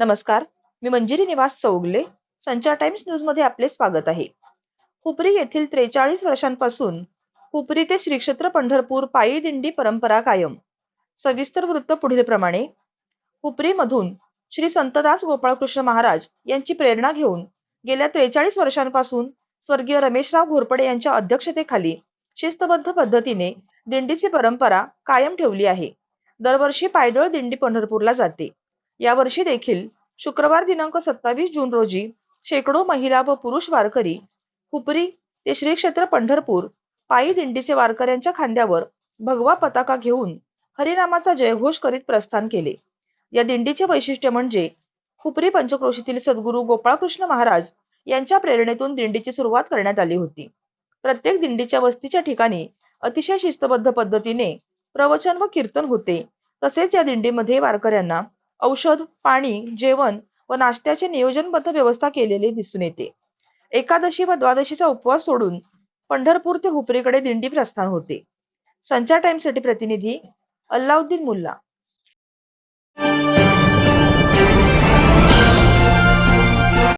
नमस्कार मी मंजिरी निवास चौगले संचार टाइम्स न्यूजमध्ये आपले स्वागत आहे. हुपरी येथील त्रेचाळीस वर्षांपासून हुपरी ते श्री क्षेत्र पंढरपूर पायी दिंडी परंपरा कायम. सविस्तर वृत्त पुढील प्रमाणे. हुपरीमधून श्री संतदास गोपाळकृष्ण महाराज यांची प्रेरणा घेऊन गेल्या त्रेचाळीस वर्षांपासून स्वर्गीय रमेशराव घोरपडे यांच्या अध्यक्षतेखाली शिस्तबद्ध पद्धतीने दिंडीची परंपरा कायम ठेवली आहे. दरवर्षी पायदळ दिंडी पंढरपूरला जाते. यावर्षी देखील शुक्रवार दिनांक सत्तावीस जून रोजी शेकडो महिला व पुरुष वारकरी हुपरी ते श्री क्षेत्र पंढरपूर पायी दिंडीचे वारकऱ्यांच्या खांद्यावर भगवा पताका घेऊन हरिनामाचा जयघोष करीत प्रस्थान केले. या दिंडीचे वैशिष्ट्य म्हणजे हुपरी पंचक्रोशीतील सद्गुरू गोपाळकृष्ण महाराज यांच्या प्रेरणेतून दिंडीची सुरुवात करण्यात आली होती. प्रत्येक दिंडीच्या वस्तीच्या ठिकाणी अतिशय शिस्तबद्ध पद्धतीने प्रवचन व कीर्तन होते. तसेच या दिंडीमध्ये वारकऱ्यांना औषध पाणी जेवण व नाश्त्याचे नियोजनबद्ध व्यवस्था केलेली दिसून येते. एकादशी व द्वादशीचा उपवास सोडून पंढरपूर ते हुपरीकडे दिंडी प्रस्थान होते. संचार टाइम्ससाठी प्रतिनिधी अल्लाउद्दीन मुल्ला.